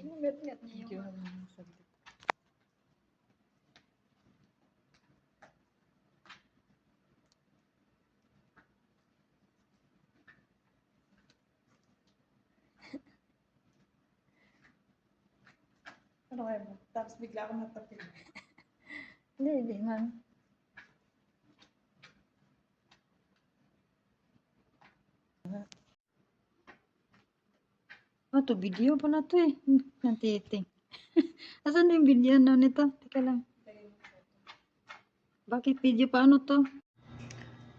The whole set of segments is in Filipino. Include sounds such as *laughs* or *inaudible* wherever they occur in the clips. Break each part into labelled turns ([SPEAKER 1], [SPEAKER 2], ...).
[SPEAKER 1] Pinuyat-yat niya yung...
[SPEAKER 2] ano.
[SPEAKER 3] Ano kaya mo? Tapos bigla ako natapil.
[SPEAKER 1] Hindi, hindi man. Oh, to video pa na to eh. Nantiting. *laughs* Asan yung video na nito? Teka lang. Bakit video pa ano to?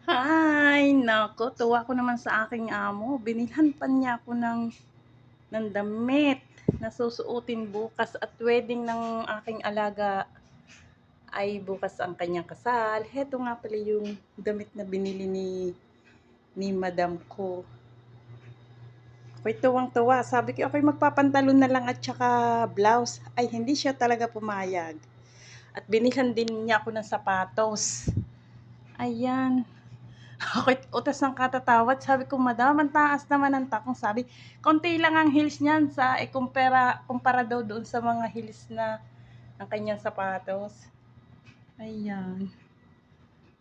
[SPEAKER 3] Hi! Nako, tuwa ko naman sa aking amo. Binilhan pa niya ako ng, ng damit na susuotin bukas at wedding ng aking alaga ay bukas ang kanyang kasal. Heto nga pala yung damit na binili ni ni madam ko. Ako'y tuwang-tuwa. Sabi ko, ako'y magpapantalon na lang at saka blouse. Ay, hindi siya talaga pumayag. At binilhan din niya ako ng sapatos. Ayan. *laughs* Ako'y utas ng katatawad. Sabi ko, madam, ang taas naman ang takong. Sabi, konti lang ang heels niyan sa ikumpara, kumpara daw doon sa mga heels na ang kanyang sapatos. Ayan.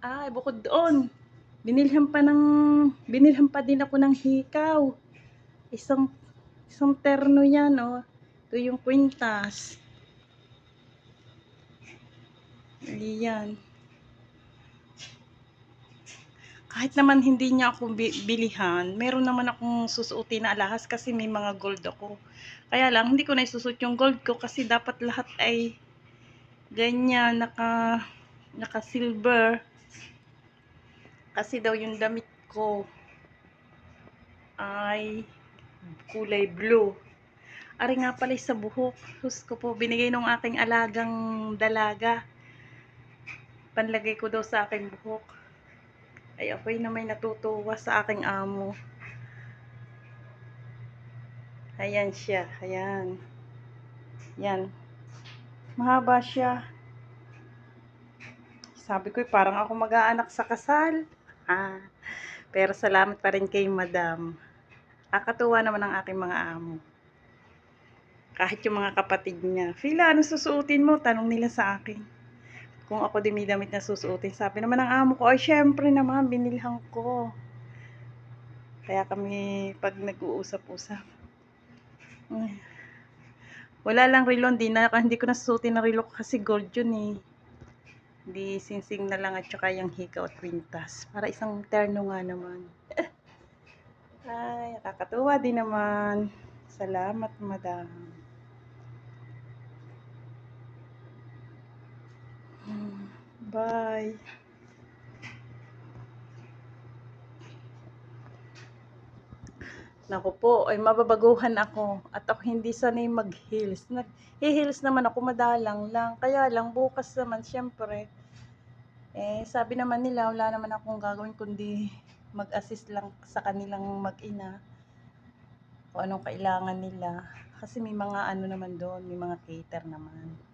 [SPEAKER 3] Ay, bukod doon. Binilhan pa ng, binilhan pa din ako ng hikaw. Isang, isang terno yan, oh. Ito yung kwintas. Ayan. Kahit naman hindi niya ako bi- bilihan, meron naman akong susuotin na alahas kasi may mga gold ako. Kaya lang, hindi ko na isusot yung gold ko kasi dapat lahat ay ganyan, naka, naka silver. Kasi daw yung damit ko ay kulay blue. Ari nga pala sa buhok. Hus ko po, binigay nung aking alagang dalaga. Panlagay ko daw sa aking buhok. Ay ako'y na may natutuwa sa aking amo. Ayan siya. Ayan. Yan. Mahaba siya. Sabi ko, parang ako mag-aanak sa kasal. Ah. Pero salamat pa rin kay madam. Nakakatuwa naman ang aking mga amo. Kahit yung mga kapatid niya. Fila, ano susuotin mo? Tanong nila sa akin. Kung ako din may damit na susuotin. Sabi naman ng amo ko, ay syempre naman, binilhan ko. Kaya kami, pag nag-uusap-usap. Wala lang relo, hindi, na, hindi ko nasusuotin na relo kasi gold yun eh. Di singsing na lang at saka yung hikaw at kwintas. Para isang terno nga naman. Ay, nakakatuwa din naman. Salamat, madam. Hmm, Bye. Naku po, ay mababaguhan ako. At ako hindi sanay mag-heels. Nag-heels naman ako madalang lang. Kaya lang, bukas naman, syempre, eh, sabi naman nila, wala naman akong gagawin kundi mag-assist lang sa kanilang mag-ina kung anong kailangan nila. Kasi may mga ano naman doon, may mga cater naman.